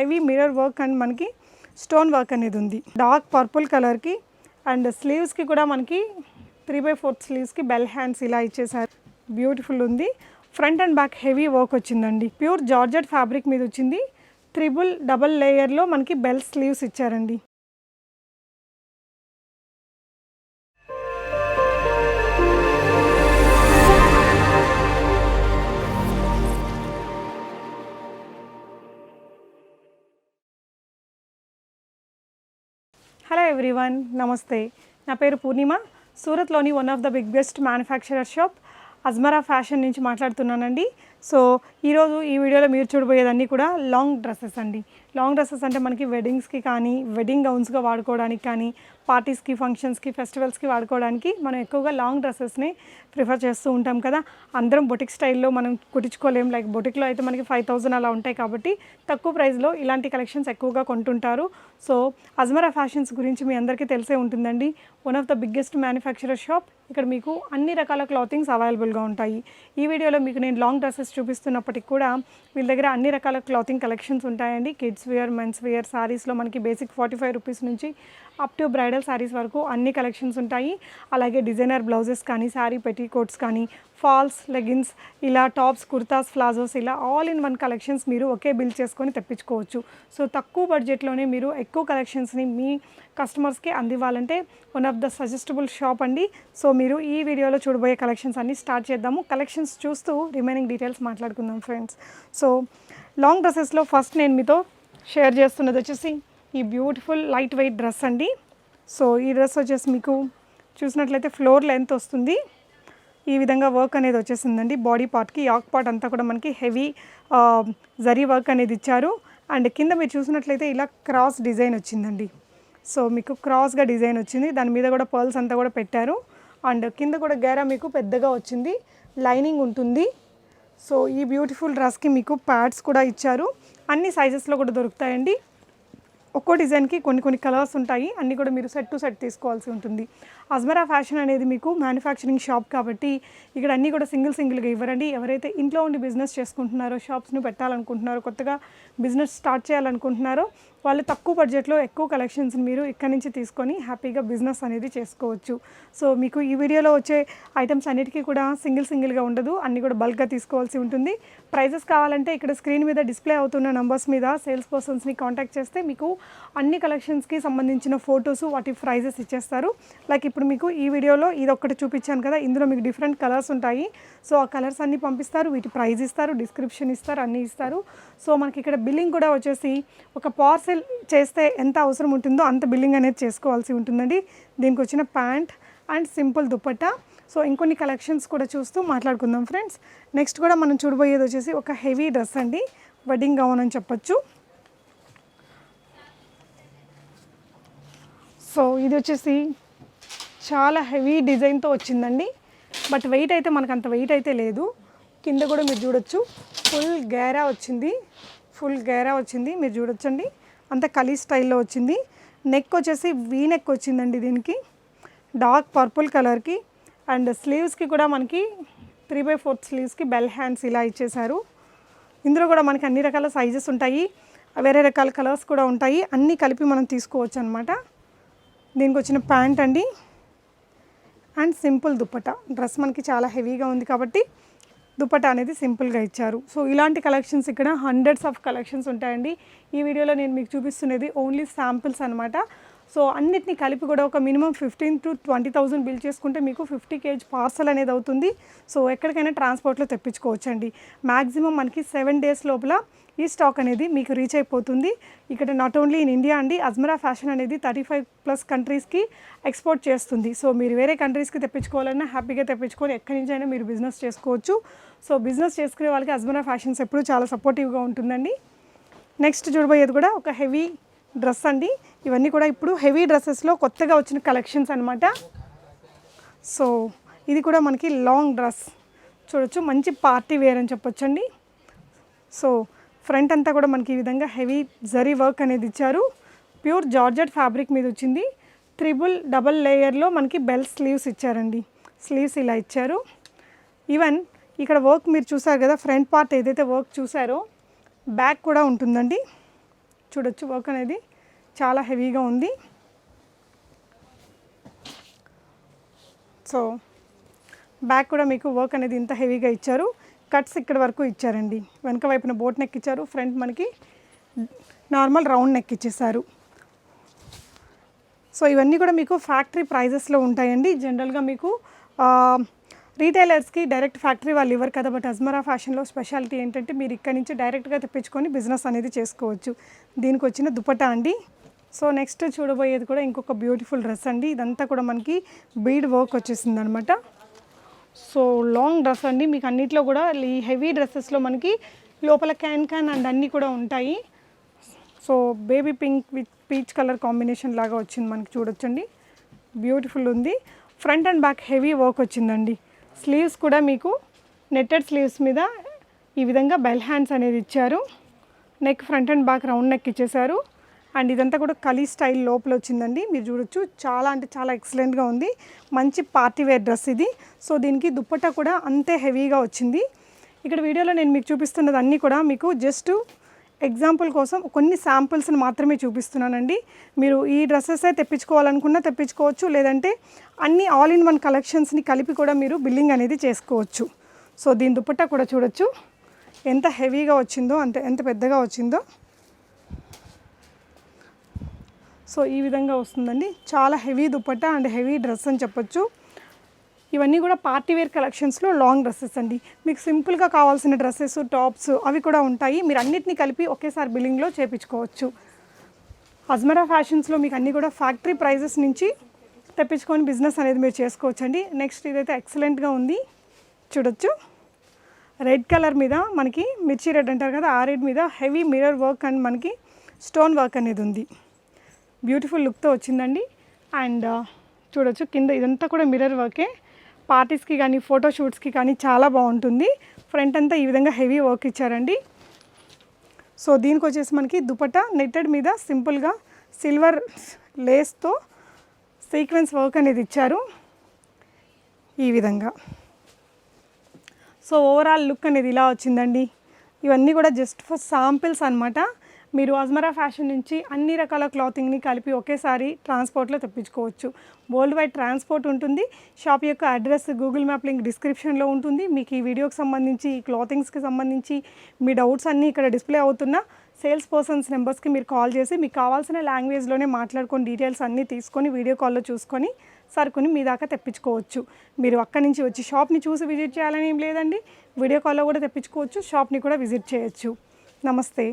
Heavy mirror work and మనకి stone work అనేది ఉంది. డార్క్ పర్పుల్ కలర్కి అండ్ స్లీవ్స్కి కూడా మనకి త్రీ బై ఫోర్త్ స్లీవ్స్కి బెల్ హ్యాండ్స్ ఇలా ఇచ్చేసారు బ్యూటిఫుల్ ఉంది. Front and back heavy work వచ్చిందండి. ప్యూర్ జార్జెట్ ఫ్యాబ్రిక్ మీద వచ్చింది. త్రిబుల్ డబల్ లేయర్లో మనకి బెల్ స్లీవ్స్ ఇచ్చారండి. హలో ఎవ్రీవన్ నమస్తే నా పేరు Purnima. సూరత్లోని one of the biggest manufacturer shop Ajmera fashion నుంచి మాట్లాడుతున్నానండి. సో ఈరోజు ఈ వీడియోలో మీరు చూడబోయేదన్నీ కూడా లాంగ్ డ్రెస్సెస్ అండి. లాంగ్ డ్రెస్సెస్ అంటే మనకి వెడ్డింగ్స్కి కానీ వెడ్డింగ్ గౌన్స్గా వాడుకోవడానికి కానీ పార్టీస్కి ఫంక్షన్స్కి ఫెస్టివల్స్కి వాడుకోవడానికి మనం ఎక్కువగా లాంగ్ డ్రెస్సెస్ని ప్రిఫర్ చేస్తూ ఉంటాం కదా. అందరం బొటిక్ స్టైల్లో మనం కుట్టించుకోలేం. లైక్ బొటిక్లో అయితే మనకి ఫైవ్ థౌజండ్ అలా ఉంటాయి కాబట్టి తక్కువ ప్రైస్లో ఇలాంటి కలెక్షన్స్ ఎక్కువగా కొంటుంటారు. సో అజ్మరా ఫ్యాషన్స్ గురించి మీ అందరికీ తెలిసే ఉంటుందండి. One of the biggest manufacturer shop ఇక్కడ మీకు అన్ని రకాల క్లాతింగ్స్ అవైలబుల్గా ఉంటాయి. ఈ వీడియోలో మీకు నేను లాంగ్ డ్రెస్సెస్ చూపిస్తున్నప్పటికి కూడా వీళ్ళ దగ్గర అన్ని రకాల క్లాతింగ్ కలెక్షన్స్ ఉంటాయండి. కిడ్స్ వేర్ మెన్స్ వేర్ శారీస్లో మనకి బేసిక్ ఫార్టీ ఫైవ్ రూపీస్ నుంచి అప్ టు బ్రైడల్ సారీస్ వరకు అన్ని కలెక్షన్స్ ఉంటాయి. అలాగే డిజైనర్ బ్లౌజెస్ కానీ శారీ పెట్టీకోట్స్ కానీ ఫాల్స్ లెగిన్స్ ఇలా టాప్స్ కుర్తాస్ ఫ్లాజోస్ ఇలా ఆల్ ఇన్ వన్ కలెక్షన్స్ మీరు ఒకే బిల్ చేసుకొని తెప్పించుకోవచ్చు. సో తక్కువ బడ్జెట్లోనే మీరు ఎక్కువ కలెక్షన్స్ని మీ కస్టమర్స్కి అందివ్వాలంటే one of the suggestable shop అండి. సో మీరు ఈ వీడియోలో చూడబోయే కలెక్షన్స్ అన్ని స్టార్ట్ చేద్దాము. కలెక్షన్స్ చూస్తూ రిమైనింగ్ డీటెయిల్స్ మాట్లాడుకుందాం ఫ్రెండ్స్ సో లాంగ్ డ్రెస్సెస్లో ఫస్ట్ నేను మీతో షేర్ చేస్తున్నది వచ్చేసి ఈ బ్యూటిఫుల్ లైట్ వెయిట్ డ్రెస్ అండి. సో ఈ డ్రెస్ వచ్చేసి మీకు చూసినట్లయితే ఫ్లోర్ లెంత్ వస్తుంది. ఈ విధంగా వర్క్ అనేది వచ్చేసిందండి. బాడీ పార్ట్కి యాక్ పార్ట్ అంతా కూడా మనకి హెవీ జరీ వర్క్ అనేది ఇచ్చారు. అండ్ కింద మీరు చూసినట్లయితే ఇలా క్రాస్ డిజైన్ వచ్చిందండి. సో మీకు క్రాస్గా డిజైన్ వచ్చింది. దాని మీద కూడా పర్ల్స్ అంతా కూడా పెట్టారు. అండ్ కింద కూడా గేరా మీకు పెద్దగా వచ్చింది. లైనింగ్ ఉంటుంది. సో ఈ బ్యూటిఫుల్ డ్రెస్కి మీకు ప్యాడ్స్ కూడా ఇచ్చారు. అన్ని సైజెస్లో కూడా దొరుకుతాయండి. ఒక్కో డిజైన్కి కొన్ని కొన్ని కలర్స్ ఉంటాయి. అన్నీ కూడా మీరు సెట్ టు సెట్ తీసుకోవాల్సి ఉంటుంది. అజ్మరా ఫ్యాషన్ అనేది మీకు మ్యానుఫ్యాక్చరింగ్ షాప్ కాబట్టి ఇక్కడ అన్నీ కూడా సింగిల్ సింగిల్గా ఇవ్వరండి. ఎవరైతే ఇంట్లో ఉండి బిజినెస్ చేసుకుంటున్నారో షాప్స్ను పెట్టాలనుకుంటున్నారో కొత్తగా బిజినెస్ స్టార్ట్ చేయాలనుకుంటున్నారో వాళ్ళు తక్కువ బడ్జెట్లో ఎక్కువ కలెక్షన్స్ని మీరు ఇక్కడ నుంచి తీసుకొని హ్యాపీగా బిజినెస్ అనేది చేసుకోవచ్చు. సో మీకు ఈ వీడియోలో వచ్చే ఐటమ్స్ అన్నిటికీ కూడా సింగిల్ సింగిల్గా ఉండదు. అన్నీ కూడా బల్క్గా తీసుకోవాల్సి ఉంటుంది. ప్రైజెస్ కావాలంటే ఇక్కడ స్క్రీన్ మీద డిస్ప్లే అవుతున్న నంబర్స్ మీద సేల్స్ పర్సన్స్ని కాంటాక్ట్ చేస్తే మీకు అన్ని కలెక్షన్స్కి సంబంధించిన ఫొటోస్ వాటి ప్రైజెస్ ఇచ్చేస్తారు. లైక్ ఇప్పుడు మీకు ఈ వీడియోలో ఇది ఒక్కటి చూపించాను కదా ఇందులో మీకు డిఫరెంట్ కలర్స్ ఉంటాయి. సో ఆ కలర్స్ అన్నీ పంపిస్తారు వీటి ప్రైజ్ ఇస్తారు డిస్క్రిప్షన్ ఇస్తారు అన్నీ ఇస్తారు. సో మనకి ఇక్కడ బిల్లింగ్ కూడా వచ్చేసి ఒక పార్స్ చేస్తే ఎంత అవసరం ఉంటుందో అంత బిల్లింగ్ అనేది చేసుకోవాల్సి ఉంటుందండి. దీనికి వచ్చిన pant and simple dupatta so ఇంకొన్ని కలెక్షన్స్ కూడా చూస్తూ మాట్లాడుకుందాం ఫ్రెండ్స్. నెక్స్ట్ కూడా మనం చూడబోయేది వచ్చేసి ఒక హెవీ డ్రెస్ అండి. వెడ్డింగ్ గౌన్ అని చెప్పొచ్చు. సో ఇది వచ్చేసి చాలా హెవీ డిజైన్తో వచ్చిందండి. బట్ వెయిట్ అయితే మనకు అంత వెయిట్ అయితే లేదు. కింద కూడా మీరు చూడొచ్చు. ఫుల్ గేరా వచ్చింది. ఫుల్ గేరా వచ్చింది. మీరు చూడొచ్చండి. అంత కలీ స్టైల్లో వచ్చింది. నెక్ వచ్చేసి వీ నెక్ వచ్చిందండి దీనికి. డార్క్ పర్పుల్ కలర్కి అండ్ స్లీవ్స్కి కూడా మనకి త్రీ బై ఫోర్త్ స్లీవ్స్కి బెల్ హ్యాండ్స్ ఇలా ఇచ్చేశారు. ఇందులో కూడా మనకి అన్ని రకాల సైజెస్ ఉంటాయి. వేరే రకాల కలర్స్ కూడా ఉంటాయి. అన్నీ కలిపి మనం తీసుకోవచ్చు అనమాట దీనికి వచ్చిన ప్యాంట్ అండి. And simple dupatta. డ్రెస్ మనకి చాలా హెవీగా ఉంది కాబట్టి దుప్పట అనేది సింపుల్గా ఇచ్చారు. సో ఇలాంటి కలెక్షన్స్ ఇక్కడ హండ్రెడ్స్ ఆఫ్ కలెక్షన్స్ ఉంటాయండి. ఈ వీడియోలో నేను మీకు చూపిస్తున్నది ఓన్లీ శాంపిల్స్ అనమాట సో అన్నిటిని కలిపి కూడా ఒక minimum fifteen to twenty thousand bill చేసుకుంటే మీకు ఫిఫ్టీ కేజీ పార్సల్ అనేది అవుతుంది. సో ఎక్కడికైనా ట్రాన్స్పోర్ట్లో తెప్పించుకోవచ్చండి. మ్యాక్సిమం మనకి సెవెన్ డేస్ లోపల ఈ స్టాక్ అనేది మీకు రీచ్ అయిపోతుంది. ఇక్కడ నాట్ ఓన్లీ ఇన్ ఇండియా అండి అజ్మరా ఫ్యాషన్ అనేది థర్టీ ఫైవ్ ప్లస్ కంట్రీస్కి ఎక్స్పోర్ట్ చేస్తుంది. సో మీరు వేరే కంట్రీస్కి తెప్పించుకోవాలన్నా హ్యాపీగా తెప్పించుకొని ఎక్కడి నుంచి అయినా మీరు బిజినెస్ చేసుకోవచ్చు. సో బిజినెస్ చేసుకునే వాళ్ళకి అజ్మరా ఫ్యాషన్స్ ఎప్పుడూ చాలా సపోర్టివ్గా ఉంటుందండి. నెక్స్ట్ చూడబోయేది కూడా ఒక హెవీ డ్రెస్ అండి. ఇవన్నీ కూడా ఇప్పుడు హెవీ డ్రెస్సెస్లో కొత్తగా వచ్చిన కలెక్షన్స్ అనమాట సో ఇది కూడా మనకి లాంగ్ డ్రెస్. చూడొచ్చు మంచి పార్టీ వేర్ అని చెప్పొచ్చండి. సో ఫ్రంట్ అంతా కూడా మనకి ఈ విధంగా హెవీ జరీ వర్క్ అనేది ఇచ్చారు. ప్యూర్ జార్జెట్ ఫ్యాబ్రిక్ మీద వచ్చింది. త్రిబుల్ డబల్ లేయర్లో మనకి బెల్ స్లీవ్స్ ఇచ్చారండి. స్లీవ్స్ ఇలా ఇచ్చారు. ఈవెన్ ఇక్కడ వర్క్ మీరు చూసారు కదా ఫ్రంట్ పార్ట్ ఏదైతే వర్క్ చూసారో బ్యాక్ కూడా ఉంటుందండి. చూడొచ్చు వర్క్ అనేది. చాలా హెవీగా ఉంది. సో బ్యాక్ కూడా మీకు వర్క్ అనేది ఇంత హెవీగా ఇచ్చారు. కట్స్ ఇక్కడ వరకు ఇచ్చారండి. వెనక వైపున బోట్ నెక్ ఇచ్చారు. ఫ్రంట్ మనకి నార్మల్ రౌండ్ నెక్ ఇచ్చేసారు సో ఇవన్నీ కూడా మీకు ఫ్యాక్టరీ ప్రైజెస్లో ఉంటాయండి. జనరల్గా మీకు రీటైలర్స్కి డైరెక్ట్ ఫ్యాక్టరీ వాళ్ళు ఇవ్వరు కదా. బట్ అజ్మరా ఫ్యాషన్లో స్పెషాలిటీ ఏంటంటే మీరు ఇక్కడ నుంచి డైరెక్ట్గా తెప్పించుకొని బిజినెస్ అనేది చేసుకోవచ్చు. దీనికి వచ్చిన దుపటా అండి. సో నెక్స్ట్ చూడబోయేది కూడా ఇంకొక బ్యూటిఫుల్ డ్రెస్ అండి. ఇదంతా కూడా మనకి బీడ్ వర్క్ వచ్చేసింది అనమాట సో లాంగ్ డ్రెస్ అండి. మీకు అన్నిట్లో కూడా ఈ హెవీ డ్రెస్సెస్లో మనకి లోపల క్యాన్ క్యాన్ అండ్ అన్నీ కూడా ఉంటాయి. So baby pink with peach colour combination లాగా వచ్చింది మనకి చూడొచ్చండి. బ్యూటిఫుల్ ఉంది. Front and back heavy work వచ్చిందండి. స్లీవ్స్ కూడా మీకు నెట్టెడ్ స్లీవ్స్ మీద ఈ విధంగా బెల్ హ్యాండ్స్ అనేది ఇచ్చారు. Neck front and back round neck ఇచ్చేసారు అండ్ ఇదంతా కూడా కలీ స్టైల్ లోపల వచ్చిందండి. మీరు చూడొచ్చు చాలా అంటే చాలా ఎక్సలెంట్గా ఉంది. మంచి పార్టీ వేర్ డ్రెస్ ఇది. సో దీనికి దుప్పట్టా కూడా అంతే హెవీగా వచ్చింది. ఇక్కడ వీడియోలో నేను మీకు చూపిస్తున్నది అన్నీ కూడా మీకు జస్ట్ ఎగ్జాంపుల్ కోసం కొన్ని శాంపుల్స్ని మాత్రమే చూపిస్తున్నానండి. మీరు ఈ డ్రెస్సెసే తెప్పించుకోవాలనుకున్నా తెప్పించుకోవచ్చు లేదంటే అన్ని ఆల్ ఇన్ వన్ కలెక్షన్స్ని కలిపి కూడా మీరు బిల్లింగ్ అనేది చేసుకోవచ్చు. సో దీని దుప్పట్టా కూడా చూడొచ్చు. ఎంత హెవీగా వచ్చిందో అంత ఎంత పెద్దగా వచ్చిందో. సో ఈ విధంగా వస్తుందండి. చాలా heavy dupatta and heavy dress అని చెప్పొచ్చు. ఇవన్నీ కూడా పార్టీ వేర్ కలెక్షన్స్లో లాంగ్ డ్రెస్సెస్ అండి. మీకు సింపుల్గా కావాల్సిన డ్రెస్సెస్ టాప్స్ అవి కూడా ఉంటాయి. మీరు అన్నిటిని కలిపి ఒకేసారి బిల్లింగ్లో చేపించుకోవచ్చు. అజ్మరా ఫ్యాషన్స్లో మీకు అన్నీ కూడా ఫ్యాక్టరీ ప్రైజెస్ నుంచి తెప్పించుకొని బిజినెస్ అనేది మీరు చేసుకోవచ్చు అండి నెక్స్ట్ ఇదైతే ఎక్సలెంట్గా ఉంది. చూడొచ్చు. రెడ్ కలర్ మీద మనకి మిర్చి రెడ్ అంటారు కదా ఆ రెడ్ మీద హెవీ మిరర్ వర్క్ అండ్ మనకి స్టోన్ వర్క్ అనేది ఉంది. బ్యూటిఫుల్ లుక్తో వచ్చిందండి. అండ్ చూడొచ్చు కింద ఇదంతా కూడా మిర్రర్ వర్కే. పార్టీస్కి కానీ ఫోటోషూట్స్కి కానీ చాలా బాగుంటుంది. ఫ్రంట్ అంతా ఈ విధంగా హెవీ వర్క్ ఇచ్చారండి. సో దీనికి వచ్చేసి మనకి దుపట్టా నెట్టెడ్ మీద సింపుల్గా సిల్వర్ లేస్తో సీక్వెన్స్ వర్క్ అనేది ఇచ్చారు. ఈ విధంగా. సో ఓవరాల్ లుక్ అనేది ఇలా వచ్చిందండి. ఇవన్నీ కూడా జస్ట్ ఫర్ శాంపిల్స్ అనమాట మీరు అజ్మరా ఫ్యాషన్ నుంచి అన్ని రకాల క్లాతింగ్ని కలిపి ఒకేసారి ట్రాన్స్పోర్ట్లో తెప్పించుకోవచ్చు. వరల్డ్ వైడ్ ట్రాన్స్పోర్ట్ ఉంటుంది. షాప్ యొక్క అడ్రస్ గూగుల్ మ్యాప్ లింక్ డిస్క్రిప్షన్లో ఉంటుంది. మీకు ఈ వీడియోకి సంబంధించి ఈ క్లాతింగ్స్కి సంబంధించి మీ డౌట్స్ అన్నీ ఇక్కడ డిస్ప్లే అవుతున్న సేల్స్ పర్సన్స్ నెంబర్స్కి మీరు కాల్ చేసి మీకు కావాల్సిన లాంగ్వేజ్లోనే మాట్లాడుకొని డీటెయిల్స్ అన్నీ తీసుకొని వీడియో కాల్లో చూసుకొని సరుకుని మీ దాకా తెప్పించుకోవచ్చు. మీరు అక్కడి నుంచి వచ్చి షాప్ని చూసి విజిట్ చేయాలని ఏం లేదండి. వీడియో కాల్లో కూడా తెప్పించుకోవచ్చు. షాప్ని కూడా విజిట్ చేయొచ్చు. నమస్తే.